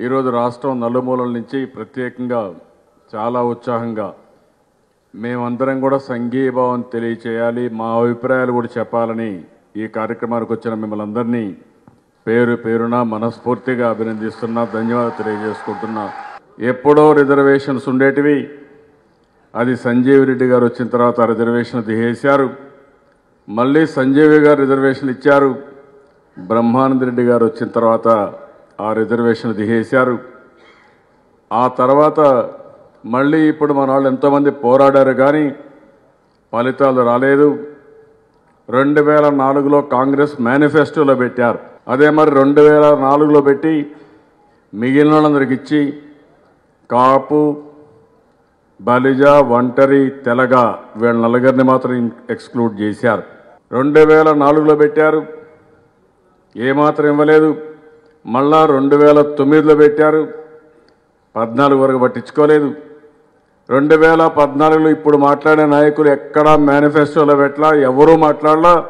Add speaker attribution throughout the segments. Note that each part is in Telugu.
Speaker 1: ఈరోజు రాష్ట్రం నలుమూలల నుంచి ప్రత్యేకంగా చాలా ఉత్సాహంగా మేమందరం కూడా సంఘీభావం తెలియచేయాలి మా అభిప్రాయాలు కూడా చెప్పాలని ఈ కార్యక్రమానికి వచ్చిన మిమ్మల్ని అందరినీ పేరు పేరున మనస్ఫూర్తిగా అభినందిస్తున్నా ధన్యవాదాలు తెలియజేసుకుంటున్నా. ఎప్పుడో రిజర్వేషన్స్ ఉండేటివి. అది సంజీవ్ రెడ్డి గారు వచ్చిన తర్వాత ఆ రిజర్వేషన్ తీసేశారు. మళ్ళీ సంజీవి గారు రిజర్వేషన్ ఇచ్చారు. బ్రహ్మానంద రెడ్డి గారు వచ్చిన తర్వాత ఆ రిజర్వేషన్ తీసేశారు ఆ తర్వాత మళ్ళీ ఇప్పుడు మన వాళ్ళు ఎంతోమంది పోరాడారు కానీ ఫలితాలు రాలేదు. రెండు వేల నాలుగులో కాంగ్రెస్ మేనిఫెస్టోలో పెట్టారు. అదే మరి రెండు వేల నాలుగులో పెట్టి మిగిలిన వాళ్ళందరికి ఇచ్చి కాపు బలిజ ఒంటరి తెలగ వీళ్ళ నలుగురిని మాత్రం ఎక్స్క్లూడ్ చేశారు. రెండు వేల నాలుగులో పెట్టారు. ఏమాత్రం ఇవ్వలేదు. మళ్ళా రెండు వేల తొమ్మిదిలో పెట్టారు. పద్నాలుగు వరకు పట్టించుకోలేదు. రెండు వేల పద్నాలుగులో ఇప్పుడు మాట్లాడే నాయకులు ఎక్కడా మేనిఫెస్టోలో పెట్టలా ఎవరూ మాట్లాడలా.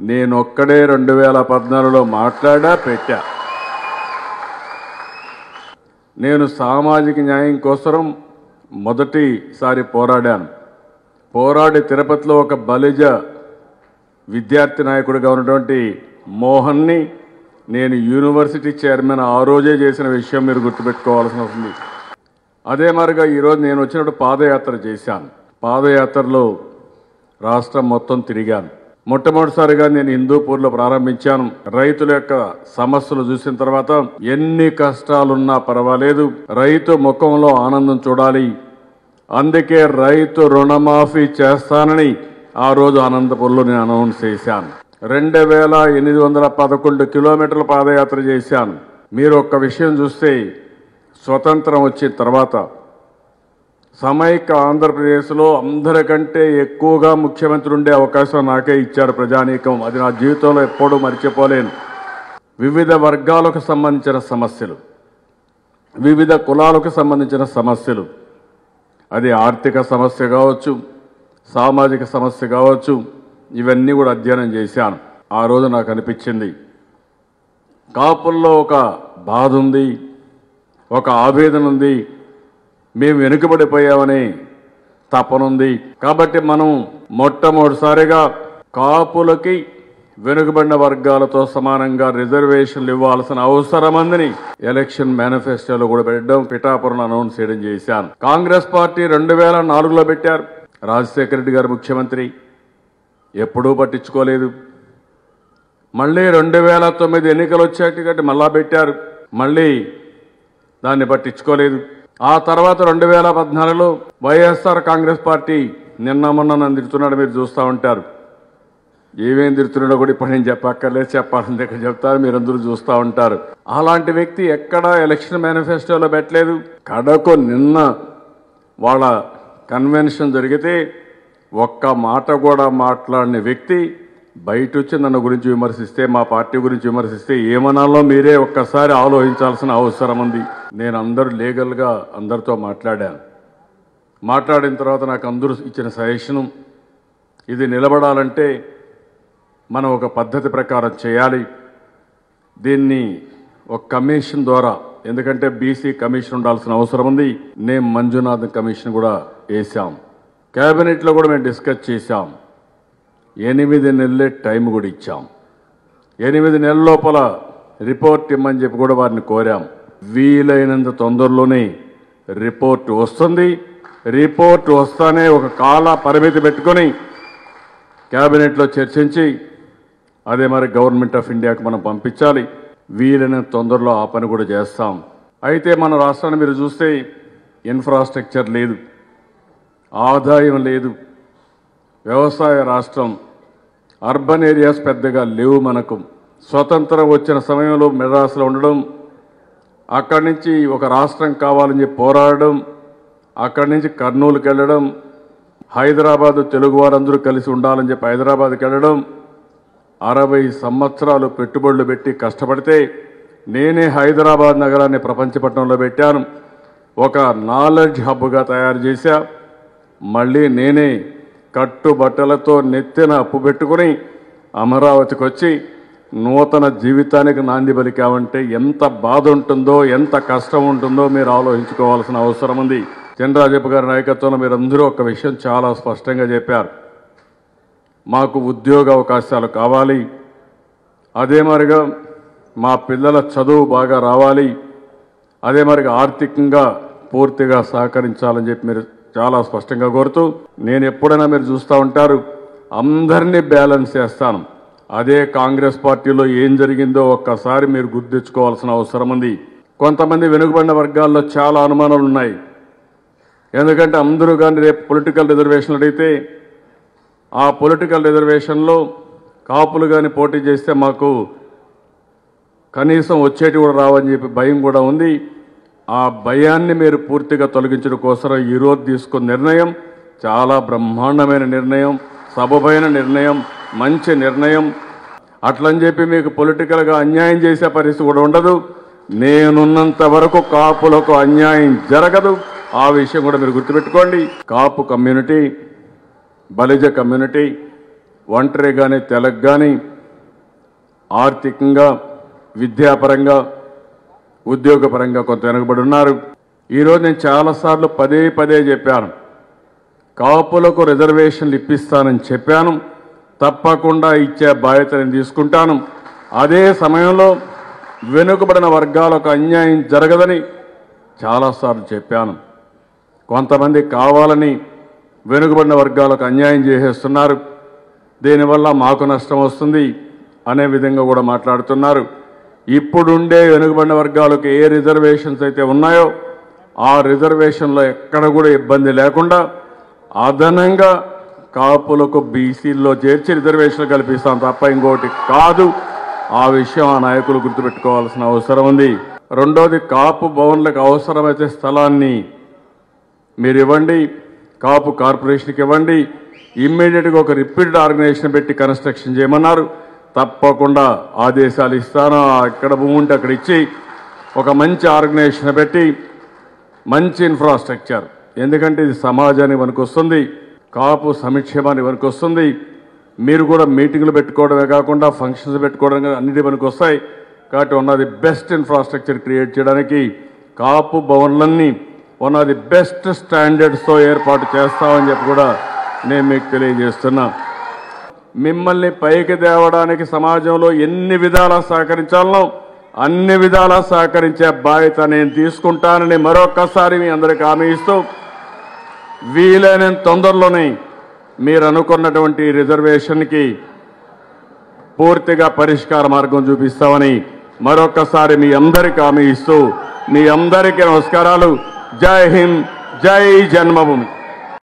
Speaker 1: నేను ఒక్కడే రెండు వేల పద్నాలుగులో మాట్లాడా పెట్టా. నేను సామాజిక న్యాయం కోసం మొదటిసారి పోరాడాను. పోరాడి తిరుపతిలో ఒక బలిజ విద్యార్థి నాయకుడిగా ఉన్నటువంటి మోహన్ని నేను యూనివర్సిటీ చైర్మన్ ఆ రోజే చేసిన విషయం మీరు గుర్తుపెట్టుకోవాల్సిన ఉంది అదే మరిగా ఈరోజు నేను వచ్చినప్పుడు పాదయాత్ర చేశాను. పాదయాత్రలో రాష్ట్రం మొత్తం తిరిగాను. మొట్టమొదటిసారిగా నేను హిందూపూర్లో ప్రారంభించాను. రైతుల యొక్క సమస్యలు చూసిన తర్వాత ఎన్ని కష్టాలున్నా పర్వాలేదు. రైతు ముఖంలో ఆనందం చూడాలి. అందుకే రైతు రుణమాఫీ చేస్తానని ఆ రోజు అనంతపూర్లో నేను అనౌన్స్ చేశాను. రెండు వేల ఎనిమిది వందల పదకొండు కిలోమీటర్ల పాదయాత్ర చేశాను. మీరు ఒక్క విషయం చూస్తే స్వతంత్రం వచ్చిన తర్వాత సమైక్య ఆంధ్రప్రదేశ్లో అందరికంటే ఎక్కువగా ముఖ్యమంత్రి ఉండే అవకాశం నాకే ఇచ్చారు ప్రజానీకం. అది నా జీవితంలో ఎప్పుడూ మర్చిపోలేను. వివిధ వర్గాలకు సంబంధించిన సమస్యలు వివిధ కులాలకు సంబంధించిన సమస్యలు. అది ఆర్థిక సమస్య కావచ్చు సామాజిక సమస్య కావచ్చు ఇవన్నీ కూడా అధ్యయనం చేశాను. ఆ రోజు నాకు అనిపించింది కాపుల్లో ఒక బాధ ఉంది ఒక ఆవేదన ఉంది మేము వెనుకబడిపోయామని తపనుంది కాబట్టి మనం మొట్టమొదటిసారిగా కాపులకి వెనుకబడిన వర్గాలతో సమానంగా రిజర్వేషన్లు ఇవ్వాల్సిన అవసరమందని ఎలక్షన్ మేనిఫెస్టోలో కూడా పెట్టడం పిఠాపురం అనౌన్స్ చేయడం చేశాను. కాంగ్రెస్ పార్టీ రెండు వేల నాలుగులో పెట్టారు. రాజశేఖర రెడ్డి గారు ముఖ్యమంత్రి. ఎప్పుడూ పట్టించుకోలేదు. మళ్ళీ రెండు వేల తొమ్మిది ఎన్నికలు వచ్చేటట్టు మళ్ళా పెట్టారు. మళ్ళీ దాన్ని పట్టించుకోలేదు. ఆ తర్వాత రెండు వేల పద్నాలుగులో వైఎస్ఆర్ కాంగ్రెస్ పార్టీ నిన్న మొన్న నన్ను తిడుతున్నాడు మీరు చూస్తూ ఉంటారు. ఏమేం తిడుతున్నాడో కూడా ఇప్పుడు నేను చెప్పక్కర్లేదు చెప్పాలని దగ్గర చెప్తారు మీరందరూ చూస్తూ ఉంటారు. అలాంటి వ్యక్తి ఎక్కడా ఎలక్షన్ మేనిఫెస్టోలో పెట్టలేదు. కడకు నిన్న వాళ్ళ కన్వెన్షన్ జరిగితే ఒక్క మాట కూడా మాట్లాడిన వ్యక్తి బయట వచ్చి నన్ను గురించి విమర్శిస్తే మా పార్టీ గురించి విమర్శిస్తే ఏమనాలో మీరే ఒక్కసారి ఆలోచించాల్సిన అవసరం ఉంది. నేను అందరూ లీగల్గా అందరితో మాట్లాడాను. మాట్లాడిన తర్వాత నాకు అందరూ ఇచ్చిన సజెషను ఇది నిలబడాలంటే మనం ఒక పద్ధతి ప్రకారం చేయాలి. దీన్ని ఒక కమిషన్ ద్వారా ఎందుకంటే బీసీ కమిషన్ ఉండాల్సిన అవసరం ఉంది. నేను మంజునాథ్ కమిషన్ కూడా వేశాం. క్యాబినెట్లో కూడా మేము డిస్కస్ చేశాం. ఎనిమిది నెలలే టైం కూడా ఇచ్చాం. ఎనిమిది నెలల లోపల రిపోర్ట్ ఇమ్మని చెప్పి కూడా వారిని కోరాం. వీలైనంత తొందరలోనే రిపోర్ట్ వస్తుంది. రిపోర్ట్ వస్తానే ఒక కాల పరిమితి పెట్టుకొని క్యాబినెట్లో చర్చించి అదే మరి గవర్నమెంట్ ఆఫ్ ఇండియాకు మనం పంపించాలి. వీలైన తొందరలో ఆ పని కూడా చేస్తాం. అయితే మన రాష్ట్రాన్ని మీరు చూస్తే ఇన్ఫ్రాస్ట్రక్చర్ లేదు. ఆదాయం లేదు. వ్యవసాయ రాష్ట్రం అర్బన్ ఏరియాస్ పెద్దగా లేవు మనకు. స్వతంత్రం వచ్చిన సమయంలో మెడ్రాస్లో ఉండడం అక్కడి నుంచి ఒక రాష్ట్రం కావాలని చెప్పి పోరాడడం అక్కడి నుంచి కర్నూలుకి వెళ్ళడం హైదరాబాద్ తెలుగు వారందరూ కలిసి ఉండాలని చెప్పి హైదరాబాద్కి వెళ్ళడం అరవై సంవత్సరాలు పెట్టుబడులు పెట్టి కష్టపడితే నేనే హైదరాబాద్ నగరాన్ని ప్రపంచపట్నంలో పెట్టాను. ఒక నాలెడ్జ్ హబ్గా తయారు చేశా. మళ్ళీ నేనే కట్టుబట్టలతో నెత్తిన అప్పు పెట్టుకుని అమరావతికి వచ్చి నూతన జీవితానికి నాంది పలికామంటే ఎంత బాధ ఉంటుందో ఎంత కష్టం ఉంటుందో మీరు ఆలోచించుకోవాల్సిన అవసరం ఉంది చంద్రరాజప్ప గారి నాయకత్వంలో మీరందరూ ఒక విషయం చాలా స్పష్టంగా చెప్పారు. మాకు ఉద్యోగ అవకాశాలు కావాలి. అదే మరిగా మా పిల్లల చదువు బాగా రావాలి. అదే మరిగా ఆర్థికంగా పూర్తిగా సహకరించాలని చెప్పి మీరు చాలా స్పష్టంగా కోరుతూ నేను ఎప్పుడైనా మీరు చూస్తూ ఉంటారు అందరినీ బ్యాలెన్స్ చేస్తాను. అదే కాంగ్రెస్ పార్టీలో ఏం జరిగిందో ఒక్కసారి మీరు గుర్తించుకోవాల్సిన అవసరం ఉంది. కొంతమంది వెనుకబడిన వర్గాల్లో చాలా అనుమానాలు ఉన్నాయి ఎందుకంటే అందరూ కానీ రేపు పొలిటికల్ రిజర్వేషన్లు అడిగితే ఆ పొలిటికల్ రిజర్వేషన్లో కాపులు కానీ పోటీ చేస్తే మాకు కనీసం వచ్చేటి కూడా రావని చెప్పి భయం కూడా ఉంది. ఆ భయాన్ని మీరు పూర్తిగా తొలగించడం కోసం ఈరోజు తీసుకున్న నిర్ణయం చాలా బ్రహ్మాండమైన నిర్ణయం సబబైన నిర్ణయం మంచి నిర్ణయం. అట్లని చెప్పి మీకు పొలిటికల్గా అన్యాయం చేసే పరిస్థితి కూడా ఉండదు. నేనున్నంత వరకు కాపులకు అన్యాయం జరగదు. ఆ విషయం కూడా మీరు గుర్తుపెట్టుకోండి. కాపు కమ్యూనిటీ బలిజ కమ్యూనిటీ ఒంటరి కానీ తెలగ్ కానీ ఆర్థికంగా విద్యాపరంగా ఉద్యోగపరంగా కొంత వెనుకబడి ఉన్నారు. ఈరోజు నేను చాలాసార్లు పదే పదే చెప్పాను. కాపులకు రిజర్వేషన్లు ఇప్పిస్తానని చెప్పాను. తప్పకుండా ఇచ్చే బాధ్యత నేను తీసుకుంటాను. అదే సమయంలో వెనుకబడిన వర్గాలకు అన్యాయం జరగదని చాలాసార్లు చెప్పాను. కొంతమంది కావాలని వెనుకబడిన వర్గాలకు అన్యాయం చేసేస్తున్నారు. దీనివల్ల మాకు నష్టం వస్తుంది అనే విధంగా కూడా మాట్లాడుతున్నారు. ఇప్పుడుండే వెనుకబడిన వర్గాలకు ఏ రిజర్వేషన్స్ అయితే ఉన్నాయో ఆ రిజర్వేషన్లో ఎక్కడ కూడా ఇబ్బంది లేకుండా అదనంగా కాపులకు బీసీల్లో చేర్చి రిజర్వేషన్లు కల్పిస్తాం తప్ప ఇంకోటి కాదు. ఆ విషయం ఆ నాయకులు గుర్తుపెట్టుకోవాల్సిన అవసరం ఉంది. రెండోది కాపు భవన్లకు అవసరమైతే స్థలాన్ని మీరు ఇవ్వండి కాపు కార్పొరేషన్కి ఇవ్వండి ఇమ్మీడియట్గా ఒక రిపీటెడ్ ఆర్గనైజేషన్ పెట్టి కన్స్ట్రక్షన్ చేయమన్నారు. తప్పకుండా ఆదేశాలు ఇస్తాను? ఎక్కడ భూమి ఉంటే అక్కడ ఇచ్చి ఒక మంచి ఆర్గనైజేషన్ పెట్టి మంచి ఇన్ఫ్రాస్ట్రక్చర్ ఎందుకంటే ఇది సమాజానికి వస్తుంది కాపు సంక్షేమానికి వస్తుంది మీరు కూడా మీటింగ్లు పెట్టుకోవడమే కాకుండా ఫంక్షన్స్ పెట్టుకోవడం అన్నిటి పనికి వస్తాయి కాబట్టి ఉన్నది బెస్ట్ ఇన్ఫ్రాస్ట్రక్చర్ క్రియేట్ చేయడానికి కాపు భవన్లన్నీ ఉన్నది బెస్ట్ స్టాండర్డ్స్తో ఏర్పాటు చేస్తామని చెప్పి కూడా నేను మీకు తెలియజేస్తున్నా. మిమ్మల్ని పైకి తేవడానికి సమాజంలో ఎన్ని విధాలా సహకరించాలనో అన్ని విధాలా సహకరించే బాధ్యత నేను తీసుకుంటానని మరొక్కసారి మీ అందరికి హామీ ఇస్తూ వీలైనంత తొందరలోనే మీరు అనుకున్నటువంటి రిజర్వేషన్కి పూర్తిగా పరిష్కార మార్గం చూపిస్తామని మరొక్కసారి మీ అందరికి హామీ ఇస్తూ మీ అందరికీ నమస్కారాలు. జై హింద్ జై జన్మభూమి.